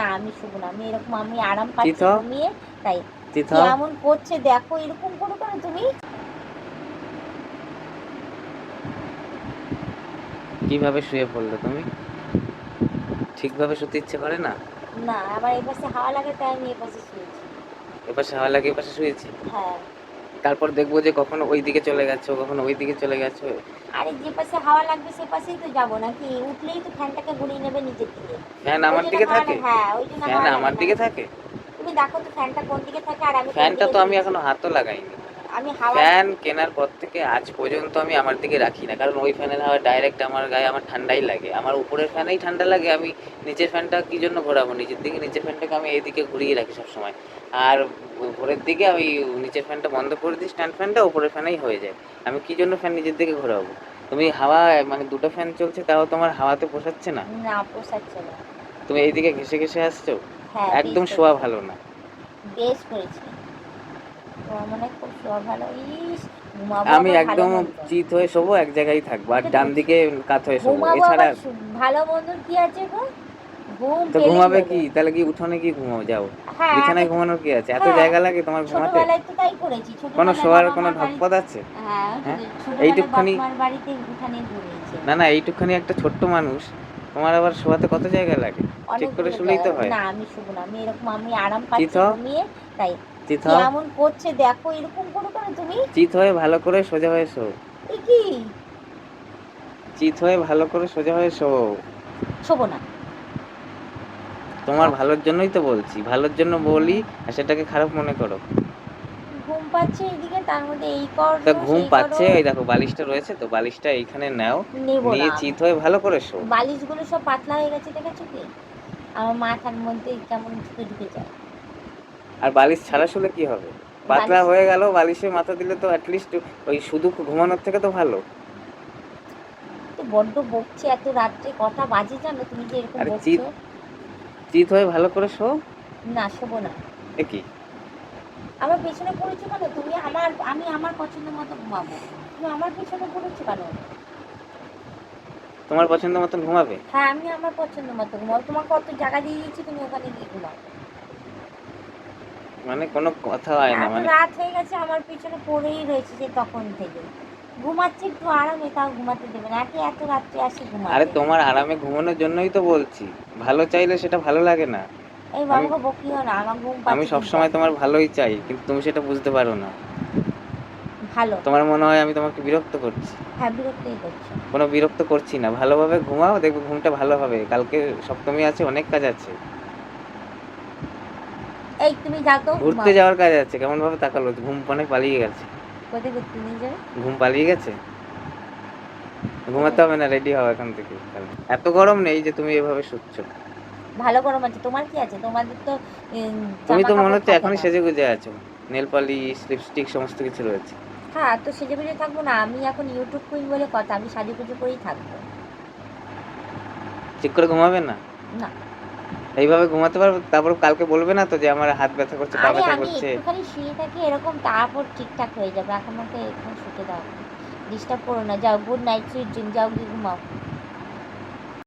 না আমি শুভ না। আমি এরকম আমি আরাম পাচ্ছি ঘুমিয়ে তাই। কেমন করছে দেখো এরকম করো কেন তুমি? কীভাবে শুয়ে পড়লে তুমি? ঠিকভাবে শুতে ইচ্ছে করে না? না আবার এই পাশে হাওয়া লাগে তাই আমি এই পাশে শুয়েছি। এপাশে হাওয়া লাগে এপাশে শুয়েছি? হ্যাঁ। তারপর দেখব যে কখনো ওই দিকে চলে গেছো কখনো ওই দিকে চলে গেছো। আরে যে পাশে হাওয়া লাগবে সে পাশেই তো যাব নাকি? উঠলেই তো ফ্যানটাকে ঘুরিয়ে নেবে নিজের দিকে। ফ্যান আমার দিকে থাকে? হ্যাঁ ওই জন্য ফ্যান আমার দিকে থাকে? তুমি দেখো তো ফ্যানটা কোন দিকে থাকে আর আমি ফ্যানটা তো আমি এখনও হাতও লাগাইনি। ফ্যান কেনার পর থেকে আজ পর্যন্ত আমি আমার দিকে রাখি না। কারণ ওই ফ্যানের হাওয়া ডাইরেক্ট আমার গায়ে আমার ঠান্ডাই লাগে। আমার উপরের ফ্যানেই ঠান্ডা লাগে আমি নিচের ফ্যানটা কি জন্য ঘোরাবো নিচের দিকে নিচের ফ্যানটাকে আমি এইদিকে ঘুরিয়ে রাখি সবসময়। আর ভোরের দিকে আমি নিচের ফ্যানটা বন্ধ করে দিই স্ট্যান্ড ফ্যানটা উপরের ফ্যানেই হয়ে যায়। আমি কি জন্য ফ্যান নিজের দিকে ঘোরাবো? তুমি হাওয়া মানে দুটো ফ্যান চলছে তাও তোমার হাওয়াতে পোষাচ্ছে না? না পোষাচ্ছে না। তুমি এইদিকে ঘেসে ঘেসে আসছো? হ্যাঁ একদম শোয়া ভালো না। বেশ করেছি। আমি আবার ভালো একদম চিত হয়ে শোবো এক জায়গায় থাকব আর ডান দিকে কাত হয়ে শোবো। এছাড়া ভালো মন্দর কি আছে গো? তো ঘুমাবে কি? তাহলে কি উঠোনে কি ঘুমাও? যাও। হ্যাঁ বিছানায় আমি ঘুমানোর কি আছে? এত হ্যাঁ, জায়গা লাগে তোমার ঘুমাতে? কোনো শোয়ার কোনো মার আছে? হ্যাঁ হ্যাঁ? এইটুকখানি- না না এইটুখানি একটা ছোট্ট মানুষ তোমার আবার শোয়াতে কত জায়গা লাগে? ঠিক করে শুলেই তো হয়। না আমি শুভ না। আমি এরকম আমি আরাম পাচ্ছি? ঘুমিয়ে তাই। চিত কেমন করছে দেখো এরকম করো কেন তুমি? চিত হয়ে ভালো করে সোজা হয়ে শো। কি? চিত হয়ে ভালো করে সোজা হয়ে শো। শোবো না। তোমার ভালোর জন্যই তো বলছি। ভালোর জন্য বলি আর সেটাকে খারাপ মনে করো। পাচ্ছে এইদিকে তার মধ্যে এই কর তা ঘুম পাচ্ছে এই দেখো বালিশটা রয়েছে তো বালিশটা এইখানে নাও। নেব নিয়ে চিত হয়ে ভালো করে শো। বালিশগুলো সব পাতলা হয়ে গেছে দেখেছ কি? আমার মাথার মধ্যে কেমন ঢুকে ঢুকে যায়। আর বালিশ ছাড়া শুলে কি হবে? পাতলা হয়ে গেল বালিশে মাথা দিলে তো অ্যাটলিস্ট ওই শুধু ঘুমানোর থেকে তো ভালো। তো বড্ড বকছে এত রাত্রে কথা বাজে জানো? তুমি যে এরকম বকছো। চিৎ- চিত হয়ে ভালো করে শো। না শোবো না। এ কি? আমার পেছনে পড়েছো কেন? তুমি আমার আমি আমার পছন্দ মতো ঘুমাবো। তুমি আমার পেছনে পড়েছো কেন? তোমার পছন্দ মতন ঘুমাবে? হ্যাঁ আমি আমার পছন্দ মতো ঘুমাবো। তোমাকে কত জায়গা দিয়ে দিয়েছি তুমি ওখানে গিয়ে ঘুমাও। মানে কোনো কথা হয় না মানে রাত হয়ে গেছে আমার পিছনে পড়েই রয়েছে যে তখন থেকে। ঘুমাচ্ছে একটু আরামে তাও ঘুমাতে দেবে না। একে এত রাত্রে আসে ঘুমাতে। আরে তোমার আরামে ঘুমানোর জন্যই তো বলছি। ভালো চাইলে সেটা ভালো লাগে না। এই বাবাকে বকিও না আমার ঘুম আমি পাচ্ছে সবসময় তোমার ভালোই চাই কিন্তু তুমি সেটা বুঝতে পারো না। ভালো। তোমার মনে হয় আমি তোমাকে বিরক্ত করছি? হ্যাঁ বিরক্তই করছে। কোনো বিরক্ত করছি না ভালোভাবে ঘুমাও দেখবে ঘুমটা ভালো হবে। কালকে সপ্তমী আছে অনেক কাজ আছে। এই তুমি যাও তো ঘুরতে যাওয়ার কাজ আছে কেমন ভাবে তাকালো? ঘুম অনেক পালিয়ে গেছে। কোথায় ঘুরতে নিয়ে যাবে? ঘুম পালিয়ে গেছে? ঘুমাতে হবে না রেডি হও এখন থেকে এত গরম নেই যে তুমি এভাবে শুচ্ছ ভালো গরম আছে তোমার কি আছে? তোমাদের তো তুমি তো মনে হচ্ছে এখনই সেজে গুজে আছো। নেল পালিশ লিপস্টিক সমস্ত কিছু রয়েছে। হ্যাঁ তো সেজে গুজে থাকব না। আমি এখন ইউটিউব কুইন বলে কথা আমি সাজে পুজো করেই থাকব। ঠিক করে ঘুমাবে না? না। এইভাবে ঘুমাতে পারবে? তারপর কালকে বলবে না তো যে আমার হাত ব্যথা করছে পা ব্যথা আমি একটুখানি শুয়ে থাকি এরকম তারপর ঠিকঠাক হয়ে যাবে। এখন আমাকে এখন শুতে দাও। ডিস্টার্ব করো না। যাও গুড নাইট সুইট ড্রিম যাও গিয়ে ঘুমাও।